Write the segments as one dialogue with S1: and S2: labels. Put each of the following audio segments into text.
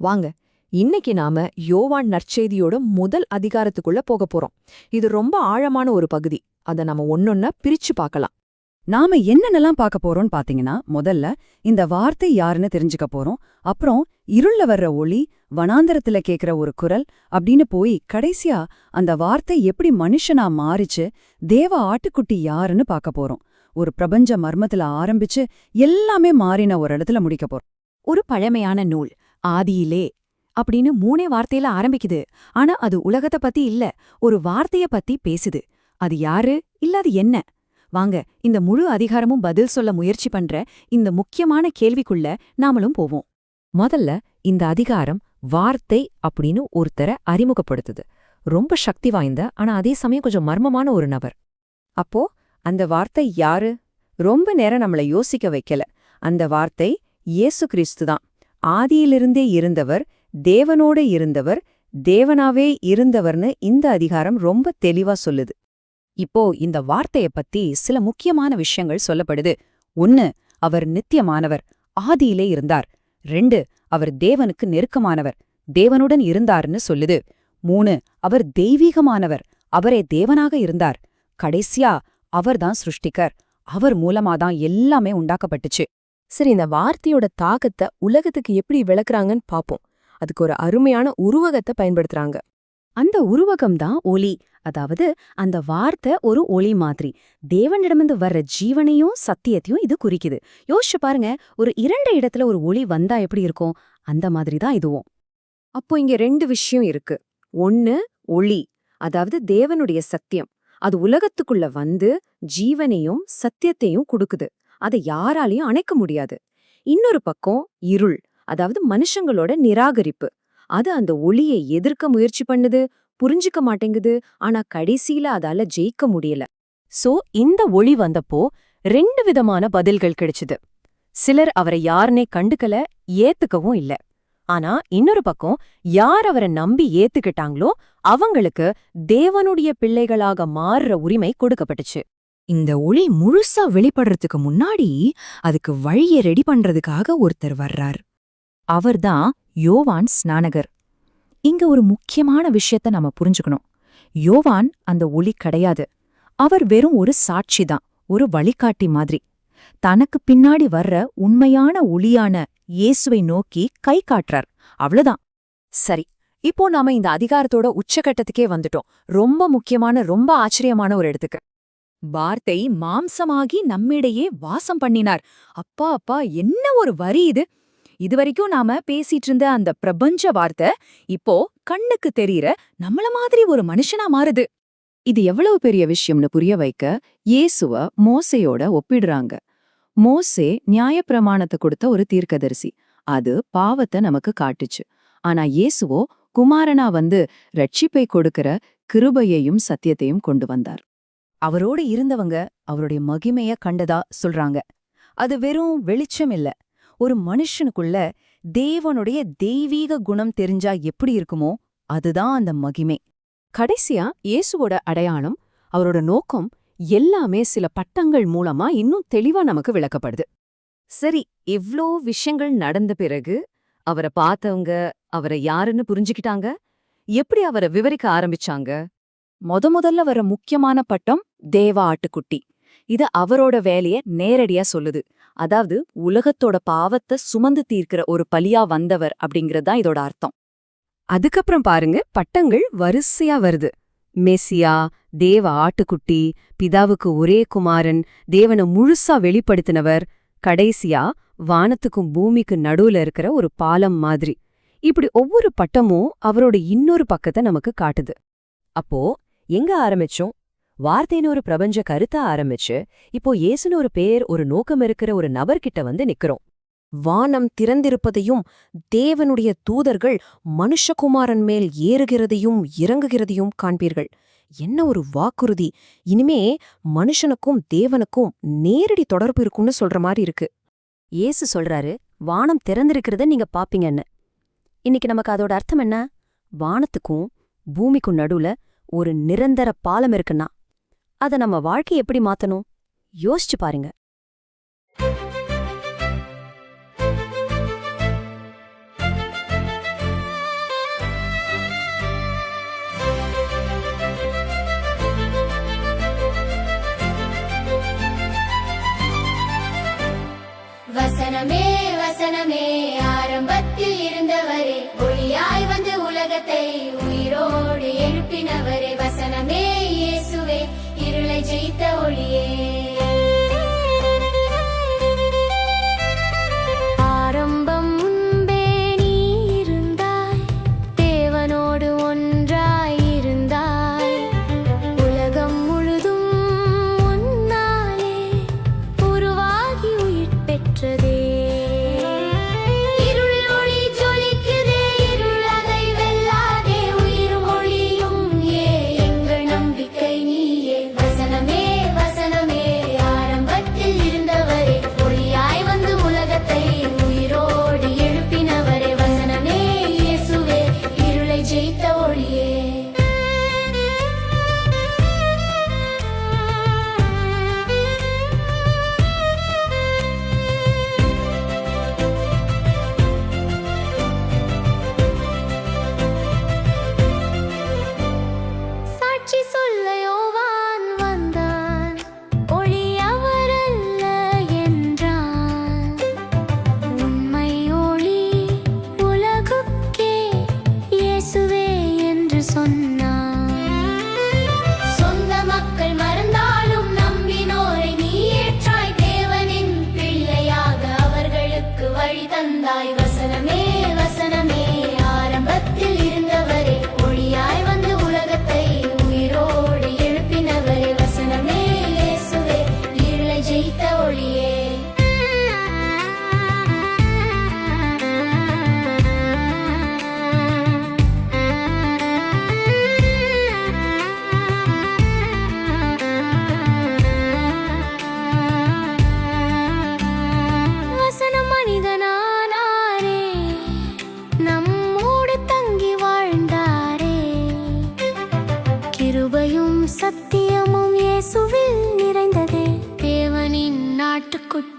S1: வாங்க இன்னைக்கு நாம யோவான் நற்செய்தியோட முதல் அதிகாரத்துக்குள்ள போக போறோம். இது ரொம்ப ஆழமான ஒரு பகுதி. அத நாம ஒன்னொன்னா பிரிச்சு பார்க்கலாம்.
S2: நாம என்னென்னலாம் பார்க்க போறோம்னு பாத்தீங்கன்னா முதல்ல இந்த வார்த்தை யாருன்னு தெரிஞ்சுக்க போறோம். அப்புறம் இருள்ல வர்ற ஒளி வனாந்தரத்துல கேக்குற ஒரு குரல் அப்படின்னு போய் கடைசியா அந்த வார்த்தை எப்படி மனுஷனா மாறிச்சு தேவ ஆட்டுக்குட்டி யாருன்னு பார்க்க போறோம். ஒரு பிரபஞ்ச மர்மத்துல ஆரம்பிச்சு எல்லாமே மாறின ஒரு இடத்துல முடிக்க போறோம்.
S1: ஒரு பழமையான நூல். ஆதியிலே அப்படின்னு மூணே வார்த்தையில ஆரம்பிக்குது. ஆனா அது உலகத்த பத்தி இல்ல ஒரு வார்த்தைய பத்தி பேசுது. அது யாரு? இல்ல அது என்ன? வாங்க இந்த முழு அதிகாரமும் பதில் சொல்ல முயற்சி பண்ற இந்த முக்கியமான கேள்விக்குள்ள நாமளும் போவோம்.
S3: முதல்ல இந்த அதிகாரம் வார்த்தை அப்படின்னு ஒருத்தரை அறிமுகப்படுத்துது. ரொம்ப சக்தி வாய்ந்த ஆனா அதே சமயம் கொஞ்சம் மர்மமான ஒரு நபர். அப்போ அந்த வார்த்தை யாரு? ரொம்ப நேரம் நம்மள யோசிக்க வைக்கல. அந்த வார்த்தை இயேசு கிறிஸ்து தான். ஆதியிலிருந்தே இருந்தவர் தேவனோட இருந்தவர் தேவனாவே இருந்தவர்னு இந்த அதிகாரம் ரொம்ப தெளிவா சொல்லுது.
S2: இப்போ இந்த வார்த்தைய பத்தி சில முக்கியமான விஷயங்கள் சொல்லப்படுது. ஒன்னு அவர் நித்தியமானவர் ஆதியிலே இருந்தார். ரெண்டு அவர் தேவனுக்கு நெருக்கமானவர் தேவனுடன் இருந்தார்னு சொல்லுது. மூணு அவர் தெய்வீகமானவர் அவரே தேவனாக இருந்தார். கடைசியா அவர்தான் சிருஷ்டிகர் அவர் மூலமாதான் எல்லாமே உண்டாக்கப்பட்டுச்சு.
S1: சரி இந்த வார்த்தையோட தாக்கத்தை உலகத்துக்கு எப்படி விளக்குறாங்கன்னு பாப்போம். அதுக்கு ஒரு அருமையான உருவகத்தை பயன்படுத்துறாங்க. அந்த உருவகம் தான் ஒளி. அதாவது அந்த வார்த்தை ஒரு ஒளி மாதிரி. தேவனிடமிருந்து வர்ற ஜீவனையும் சத்தியத்தையும் இது குறிக்குது. யோசிச்சு பாருங்க ஒரு இரண்டு இடத்துல ஒரு ஒளி வந்தா எப்படி இருக்கும்? அந்த மாதிரி தான் இதுவும். அப்போ இங்க ரெண்டு விஷயம் இருக்கு. ஒன்னு ஒளி. அதாவது தேவனுடைய சத்தியம். அது உலகத்துக்குள்ள வந்து ஜீவனையும் சத்தியத்தையும் கொடுக்குது. அதை யாராலையும் அணைக்க முடியாது. இன்னொரு பக்கம் இருள் அதாவது மனுஷங்களோட நிராகரிப்பு. அது அந்த ஒளியை எதிர்க்க முயற்சி பண்ணுது புரிஞ்சுக்க மாட்டேங்குது ஆனா கடைசியில அதால ஜெயிக்க முடியல. சோ இந்த ஒளி வந்தப்போ ரெண்டு விதமான பதில்கள் கிடைச்சுது. சிலர் அவரை யாருனே கண்டுக்கல ஏத்துக்கவும் இல்ல. ஆனா இன்னொரு பக்கம் யார் அவரை நம்பி ஏத்துக்கிட்டாங்களோ அவங்களுக்கு தேவனுடைய பிள்ளைகளாக மாறுற உரிமை கொடுக்கப்பட்டுச்சு. இந்த ஒளி முழுசா வெளிப்படுறதுக்கு முன்னாடி அதுக்கு வழியை ரெடி பண்றதுக்காக ஒருத்தர் வர்றார். அவர்தான் யோவான் ஸ்நானகர். இங்க ஒரு முக்கியமான விஷயத்த நாம புரிஞ்சுக்கணும். யோவான் அந்த ஒளி கிடையாது. அவர் வெறும் ஒரு சாட்சிதான் ஒரு வழிகாட்டி மாதிரி. தனக்கு பின்னாடி வர்ற உண்மையான ஒளியான இயேசுவை நோக்கி கை காட்டுறார். அவ்வளவுதான். சரி இப்போ நாம இந்த அதிகாரத்தோட உச்சகட்டத்துக்கே வந்துட்டோம். ரொம்ப முக்கியமான ரொம்ப ஆச்சரியமான ஒரு இடத்துக்கு. வார்த்தை மாம்சமாகி நம்மிடையே வாசம் பண்ணினார். அப்பா அப்பா என்ன ஒரு வரி இது? இதுவரைக்கும் நாம பேசிட்டு இருந்த அந்த பிரபஞ்ச வார்த்தை இப்போ கண்ணுக்கு தெரியற நம்மள மாதிரி ஒரு மனுஷனா மாறுது. இது எவ்வளவு பெரிய விஷயம்னு புரிய வைக்க இயேசுவ மோசையோட ஒப்பிடுறாங்க. மோசே நியாயப்பிரமாணத்தை கொடுத்த ஒரு தீர்க்கதரிசி. அது பாவத்தை நமக்கு காட்டுச்சு. ஆனா இயேசுவோ குமாரனா வந்து ரட்சிப்பை கொடுக்கிற கிருபையையும் சத்தியத்தையும் கொண்டு வந்தார். அவரோட இருந்தவங்க அவருடைய மகிமைய கண்டதா சொல்றாங்க. அது வெறும் வெளிச்சம் இல்ல. ஒரு மனுஷனுக்குள்ள தேவனுடைய தெய்வீக குணம் தெரிஞ்சா எப்படி இருக்குமோ அதுதான் அந்த மகிமை. கடைசியா இயேசுவோட அடையாளம் அவரோட நோக்கம் எல்லாமே சில பட்டங்கள் மூலமா இன்னும் தெளிவா நமக்கு விளக்கப்படுது. சரி இவ்ளோ விஷயங்கள் நடந்த பிறகு அவரை பார்த்தவங்க அவரை யாருன்னு புரிஞ்சுக்கிட்டாங்க? எப்படி அவரை விவரிக்க ஆரம்பிச்சாங்க? முத முதல்ல வர முக்கியமான பட்டம் தேவ ஆட்டுக்குட்டி. இது அவரோட வேலைய நேரடியா சொல்லுது. அதாவது உலகத்தோட பாவத்தை சுமந்து தீர்க்கிற ஒரு பலியா வந்தவர் அப்படிங்கறதுதான் இதோட அர்த்தம். அதுக்கப்புறம் பாருங்க பட்டங்கள் வரிசையா வருது. மெசியா தேவ ஆட்டுக்குட்டி பிதாவுக்கு ஒரே குமாரன் தேவனை முழுசா வெளிப்படுத்தினவர் கடைசியா வானத்துக்கும் பூமிக்கு நடுவுல இருக்கிற ஒரு பாலம் மாதிரி. இப்படி ஒவ்வொரு பட்டமும் அவரோட இன்னொரு பக்கத்தை நமக்கு காட்டுது. அப்போ எங்க ஆரம்பிச்சோம்? வார்த்தைன்னு ஒரு பிரபஞ்ச கருத்தா ஆரம்பிச்சு இப்போ ஏசுன்னு ஒரு பேர் ஒரு நோக்கம் இருக்கிற ஒரு நபர்கிட்ட வந்து நிக்கிறோம். வானம் திறந்திருப்பதையும் தேவனுடைய தூதர்கள் மனுஷகுமாரன் மேல் ஏறுகிறதையும் இறங்குகிறதையும் காண்பீர்கள். என்ன ஒரு வாக்குறுதி! இனிமே மனுஷனுக்கும் தேவனுக்கும் நேரடி தொடர்பு இருக்கும்னு சொல்ற மாதிரி இருக்கு. ஏசு சொல்றாரு வானம் திறந்திருக்கிறத நீங்க பாப்பீங்கன்னு. இன்னைக்கு நமக்கு அதோட அர்த்தம் என்ன? வானத்துக்கும் பூமிக்கும் நடுவுல ஒரு நிரந்தர பாலம் இருக்குன்னா அதை நம்ம வாழ்க்கை எப்படி மாத்தணும்? யோசிச்சு பாருங்க.
S4: வசனமே வசனமே ஆரம்பத்தில் இருந்தவரே. ஒளியாய் வந்து உலகத்தை உயிரோடு எழுப்பினவரே. வசனமே இயேசுவே. ஜெயித்த ஒளியே.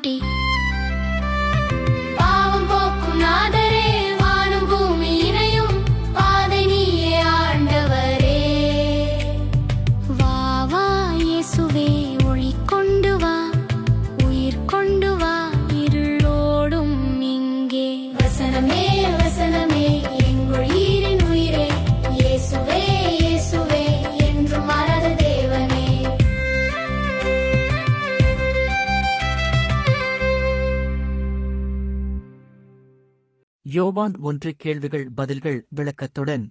S4: நாட்டுக்குட்டி
S5: யோவான் ஒன்று கேள்விகள் பதில்கள் விளக்கத்துடன்.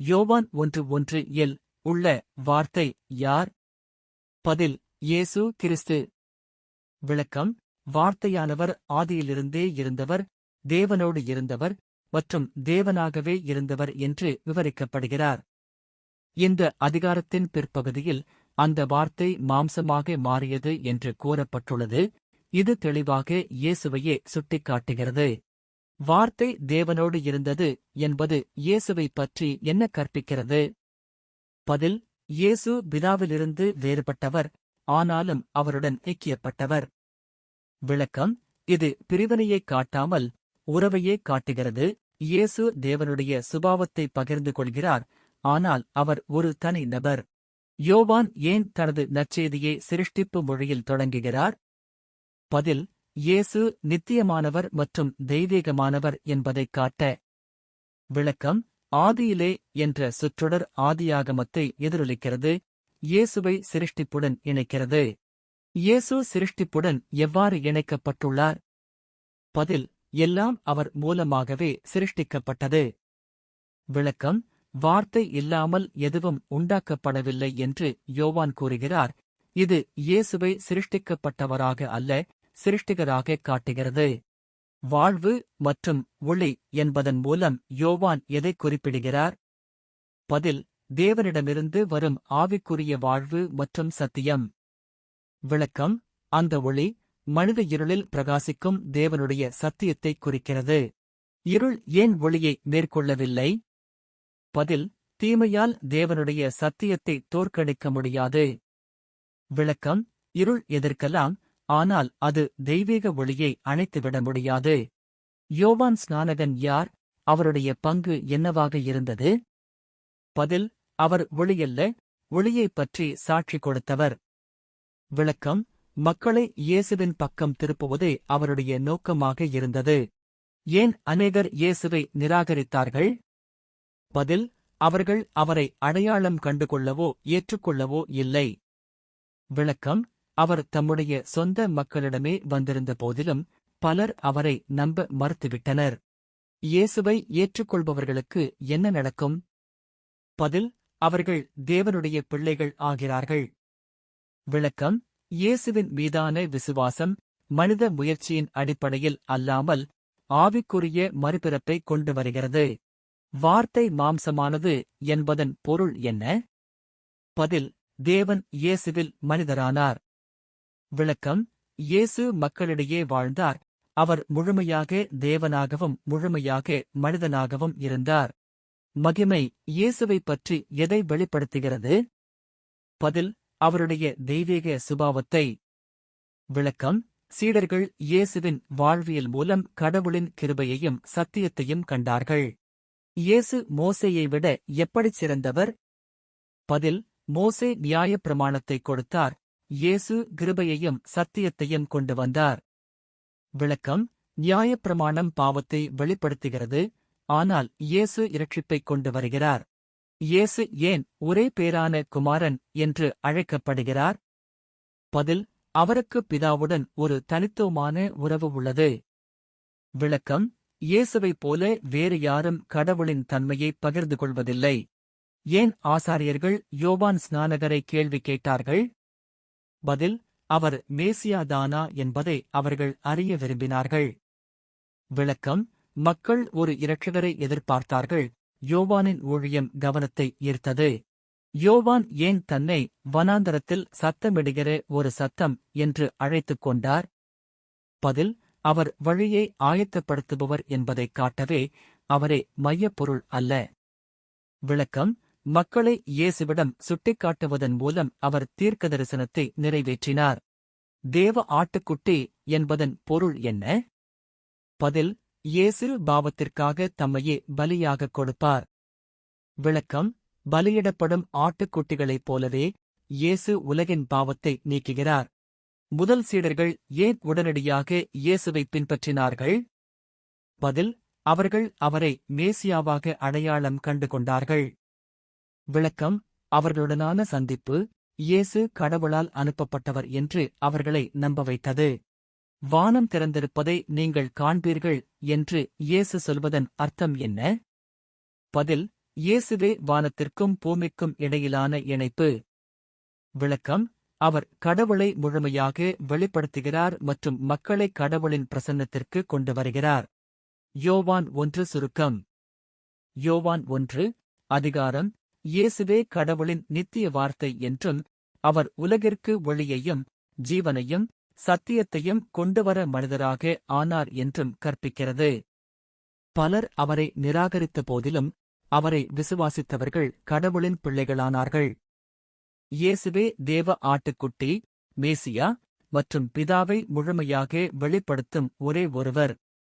S5: யோவான் ஒன்று ஒன்று எல் உள்ள வார்த்தை யார்? பதில் இயேசு கிறிஸ்து. விளக்கம் வார்த்தையானவர் ஆதியிலிருந்தே இருந்தவர் தேவனோடு இருந்தவர் மற்றும் தேவனாகவே இருந்தவர் என்று விவரிக்கப்படுகிறார். இந்த அதிகாரத்தின் பிற்பகுதியில் அந்த வார்த்தை மாம்சமாக மாறியது என்று கூறப்பட்டுள்ளது. இது தெளிவாக இயேசுவையே சுட்டிக்காட்டுகிறது. வார்த்தை தேவனோடு இருந்தது என்பது இயேசுவை பற்றி என்ன கற்பிக்கிறது? பதில் இயேசு பிதாவிலிருந்து வேறுபட்டவர் ஆனாலும் அவருடன் ஐக்கியப்பட்டவர். விளக்கம் இது பிரிவினையை காட்டாமல் உறவையே காட்டுகிறது. இயேசு தேவனுடைய சுபாவத்தை பகிர்ந்து கொள்கிறார் ஆனால் அவர் ஒரு தனி நபர். யோவான் ஏன் தனது நற்செய்தியை சிருஷ்டிப்பு மொழியில் தொடங்குகிறார்? பதில் இயேசு நித்தியமானவர் மற்றும் தெய்வீகமானவர் என்பதைக் காட்ட விளக்கம் ஆதியிலே என்ற சுற்றொடர் ஆதியாகமத்தை எதிரொலிக்கிறது இயேசுவை சிருஷ்டிப்புடன் இணைக்கிறது. இயேசு சிருஷ்டிப்புடன் எவ்வாறு இணைக்கப்பட்டுள்ளார்? பதில் எல்லாம் அவர் மூலமாகவே சிருஷ்டிக்கப்பட்டது. விளக்கம் வார்த்தை இல்லாமல் எதுவும் உண்டாக்கப்படவில்லை என்று யோவான் கூறுகிறார் இது இயேசுவை சிருஷ்டிக்கப்பட்டவராக அல்ல சிருஷ்டிகராக காட்டுகிறது. வாழ்வு மற்றும் ஒளி என்பதன் மூலம் யோவான் எதை குறிப்பிடுகிறார்? பதில் தேவனிடமிருந்து வரும் ஆவிக்குரிய வாழ்வு மற்றும் சத்தியம். விளக்கம் அந்த ஒளி மனித இருளில் பிரகாசிக்கும் தேவனுடைய சத்தியத்தை குறிக்கிறது. இருள் ஏன் ஒளியை மேற்கொள்ளவில்லை? பதில் தீமையால் தேவனுடைய சத்தியத்தை தோற்கடிக்க முடியாது. விளக்கம் இருள் எதிர்க்கலாம் ஆனால் அது தெய்வீக ஒளியை அணைத்துவிட முடியாது. யோவான் ஸ்நானகன் யார்? அவருடைய பங்கு என்னவாக இருந்தது? பதில் அவர் ஒளியல்ல ஒளியைப் பற்றி சாட்சி கொடுத்தவர். விளக்கம் மக்களை இயேசுவின் பக்கம் திருப்புவதே அவருடைய நோக்கமாக இருந்தது. ஏன் அநேகர் இயேசுவை நிராகரித்தார்கள்? பதில் அவர்கள் அவரை அடையாளம் கண்டுகொள்ளவோ ஏற்றுக்கொள்ளவோ இல்லை. விளக்கம் அவர் தம்முடைய சொந்த மக்களிடமே வந்திருந்த போதிலும் பலர் அவரை நம்ப மறுத்துவிட்டனர். இயேசுவை ஏற்றுக்கொள்பவர்களுக்கு என்ன நடக்கும்? பதில் அவர்கள் தேவனுடைய பிள்ளைகள் ஆகிறார்கள். விளக்கம் இயேசுவின் மீதான விசுவாசம் மனித முயற்சியின் அடிப்படையில் அல்லாமல் ஆவிக்குரிய மறுபிறப்பை கொண்டு வருகிறது. வார்த்தை மாம்சமானது என்பதன் பொருள் என்ன? பதில் தேவன் இயேசுவில் மனிதரானார். விளக்கம் இயேசு மக்களிடையே வாழ்ந்தார். அவர் முழுமையாக தேவனாகவும் முழுமையாக மனிதனாகவும் இருந்தார். மகிமை இயேசுவைப் பற்றி எதை வெளிப்படுத்துகிறது? பதில் அவருடைய தெய்வீக சுபாவத்தை. விளக்கம் சீடர்கள் இயேசுவின் வாழ்வியல் மூலம் கடவுளின் கிருபையையும் சத்தியத்தையும் கண்டார்கள். இயேசு மோசேயை விட எப்படிச் சிறந்தவர்? பதில் மோசே நியாயப் பிரமாணத்தை கொடுத்தார். இயேசு கிருபையையும் சத்தியத்தையும் கொண்டு வந்தார். விளக்கம் நியாயப்பிரமாணம் பாவத்தை வெளிப்படுத்துகிறது ஆனால் இயேசு இரட்சிப்பைக் கொண்டு வருகிறார். இயேசு ஏன் ஒரே பேரான குமாரன் என்று அழைக்கப்படுகிறார்? பதில் அவருக்கு பிதாவுடன் ஒரு தனித்துவமான உறவு உள்ளது. விளக்கம் இயேசுவைப் போல வேறு யாரும் கடவுளின் தன்மையை பகிர்ந்து கொள்வதில்லை. ஏன் ஆசாரியர்கள் யோவான் ஸ்நானகரை கேள்வி கேட்டார்கள்? பதில் அவர் மேசியாதானா என்பதை அவர்கள் அறிய விரும்பினார்கள். விளக்கம் மக்கள் ஒரு இரட்சகரை எதிர்பார்த்தார்கள். யோவானின் ஊழியம் கவனத்தை ஈர்த்தது. யோவான் ஏன் தன்னை வனாந்தரத்தில் சத்தமிடுகிற ஒரு சத்தம் என்று அழைத்துக் கொண்டார்? பதில் அவர் வழியை ஆயத்தப்படுத்துபவர் என்பதைக் காட்டவே அவரே மையப்பொருள் அல்ல. விளக்கம் மக்களை இயேசுவிடம் சுட்டிக்காட்டுவதன் மூலம் அவர் தீர்க்க தரிசனத்தை நிறைவேற்றினார். தேவ ஆட்டுக்குட்டி என்பதன் பொருள் என்ன? பதில் இயேசு பாவத்திற்காக தம்மையே பலியாகக் கொடுப்பார். விளக்கம் பலியிடப்படும் ஆட்டுக்குட்டிகளைப் போலவே இயேசு உலகின் பாவத்தை நீக்குகிறார். முதல் சீடர்கள் ஏன் உடனடியாக இயேசுவை பின்பற்றினார்கள்? பதில் அவர்கள் அவரை மேசியாவாக அடையாளம் கண்டு கொண்டார்கள் விளக்கம் அவர்களுடனான சந்திப்பு இயேசு கடவுளால் அனுப்பப்பட்டவர் என்று அவர்களை நம்ப வைத்தது. வானம் திறந்திருப்பதை நீங்கள் காண்பீர்கள் என்று இயேசு சொல்வதன் அர்த்தம் என்ன? பதில் இயேசுவே வானத்திற்கும் பூமிக்கும் இடையிலான இணைப்பு. விளக்கம் அவர் கடவுளை முழுமையாக வெளிப்படுத்துகிறார் மற்றும் மக்களை கடவுளின் பிரசன்னத்திற்கு கொண்டு வருகிறார். யோவான் ஒன்று சுருக்கம். யோவான் ஒன்று அதிகாரம் இயேசுவே கடவுளின் நித்திய வார்த்தை என்றும் அவர் உலகிற்கு ஒளியையும் ஜீவனையும் சத்தியத்தையும் கொண்டுவர மனிதராக ஆனார் என்றும் கற்பிக்கிறது. பலர் அவரை நிராகரித்த போதிலும் அவரை விசுவாசித்தவர்கள் கடவுளின் பிள்ளைகளானார்கள். இயேசுவே தேவ ஆட்டுக்குட்டி மேசியா மற்றும் பிதாவை முழுமையாக வெளிப்படுத்தும் ஒரே ஒருவர்.